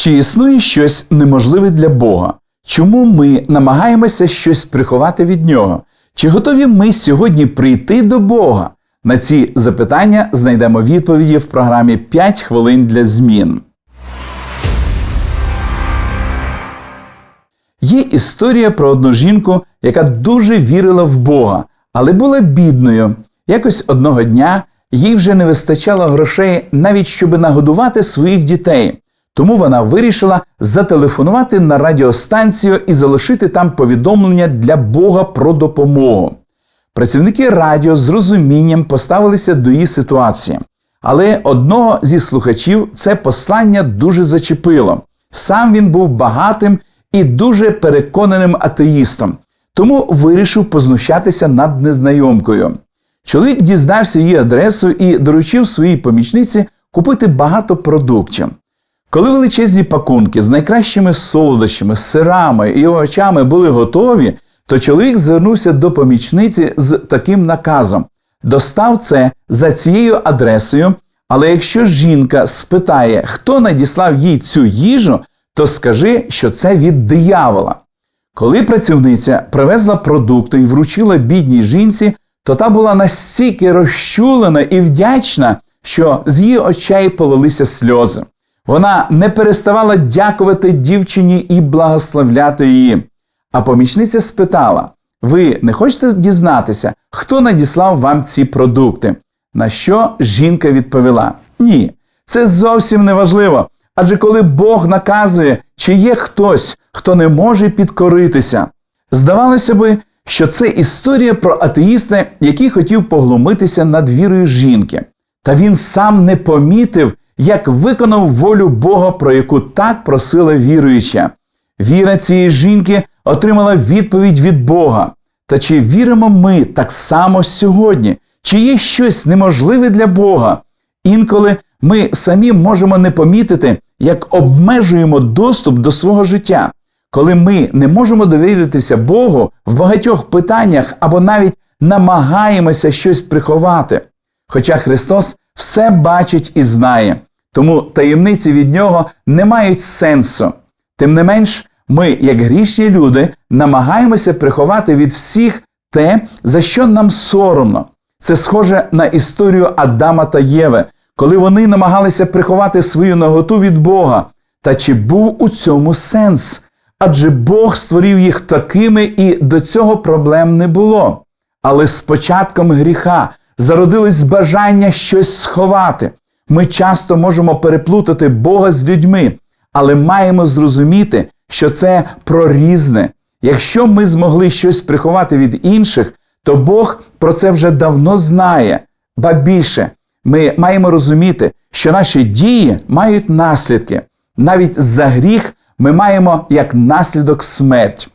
Чи існує щось неможливе для Бога? Чому ми намагаємося щось приховати від Нього? Чи готові ми сьогодні прийти до Бога? На ці запитання знайдемо відповіді в програмі «5 хвилин для змін. Є історія про одну жінку, яка дуже вірила в Бога, але була бідною. Якось одного дня їй вже не вистачало грошей навіть щоб нагодувати своїх дітей. Тому вона вирішила зателефонувати на радіостанцію і залишити там повідомлення для Бога про допомогу. Працівники радіо з розумінням поставилися до її ситуації, але одного зі слухачів це послання дуже зачепило. Сам він був багатим і дуже переконаним атеїстом, тому вирішив познущатися над незнайомкою. Чоловік дізнався її адресу і доручив своїй помічниці купити багато продуктів. Коли величезні пакунки з найкращими солодощами, сирами і овочами були готові, то чоловік звернувся до помічниці з таким наказом: достав це за цією адресою, але якщо жінка спитає, хто надіслав їй цю їжу, то скажи, що це від диявола. Коли працівниця привезла продукти і вручила бідній жінці, то та була настільки розчулена і вдячна, що з її очей полилися сльози. Вона не переставала дякувати дівчині і благословляти її. А помічниця спитала: Ви не хочете дізнатися, хто надіслав вам ці продукти? На що жінка відповіла: Ні, це зовсім не важливо. Адже коли Бог наказує, чи є хтось, хто не може підкоритися. Здавалося би, що це історія про атеїста, який хотів поглумитися над вірою жінки. Та він сам не помітив, як виконав волю Бога, про яку так просила віруюча. Віра цієї жінки отримала відповідь від Бога. Та чи віримо ми так само сьогодні? Чи є щось неможливе для Бога? Інколи ми самі можемо не помітити, як обмежуємо доступ до свого життя, коли ми не можемо довіритися Богу в багатьох питаннях або навіть намагаємося щось приховати. Хоча Христос все бачить і знає, тому таємниці від нього не мають сенсу. Тим не менш, ми, як грішні люди, намагаємося приховати від всіх те, за що нам соромно. Це схоже на історію Адама та Єви, коли вони намагалися приховати свою наготу від Бога. Та чи був у цьому сенс? Адже Бог створив їх такими, і до цього проблем не було. Але з початком гріха зародилось бажання щось сховати. Ми часто можемо переплутати Бога з людьми, але маємо зрозуміти, що це про різне. Якщо ми змогли щось приховати від інших, то Бог про це вже давно знає. Ба більше, ми маємо розуміти, що наші дії мають наслідки. Навіть за гріх ми маємо як наслідок смерть.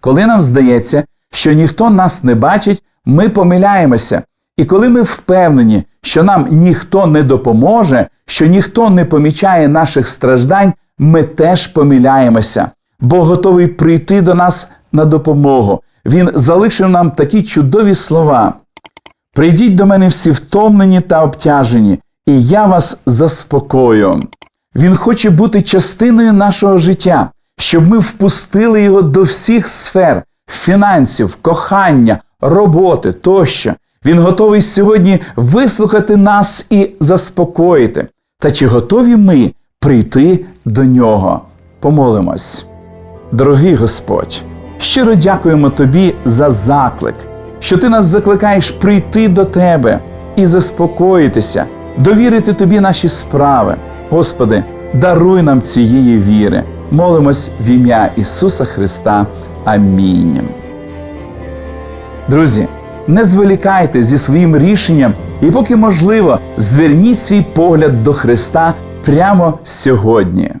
Коли нам здається, що ніхто нас не бачить, ми помиляємося. І коли ми впевнені, що нам ніхто не допоможе, що ніхто не помічає наших страждань, ми теж помиляємося, бо готовий прийти до нас на допомогу. Він залишив нам такі чудові слова. Прийдіть до мене всі втомлені та обтяжені, і я вас заспокою. Він хоче бути частиною нашого життя, щоб ми впустили його до всіх сфер фінансів, кохання, роботи тощо. Він готовий сьогодні вислухати нас і заспокоїти. Та чи готові ми прийти до нього? Помолимось. Дорогий Господь, щиро дякуємо Тобі за заклик, що Ти нас закликаєш прийти до Тебе і заспокоїтися, довірити Тобі наші справи. Господи, даруй нам цієї віри. Молимось в ім'я Ісуса Христа. Амінь. Друзі, не зволікайте зі своїм рішенням і, поки можливо, зверніть свій погляд до Христа прямо сьогодні.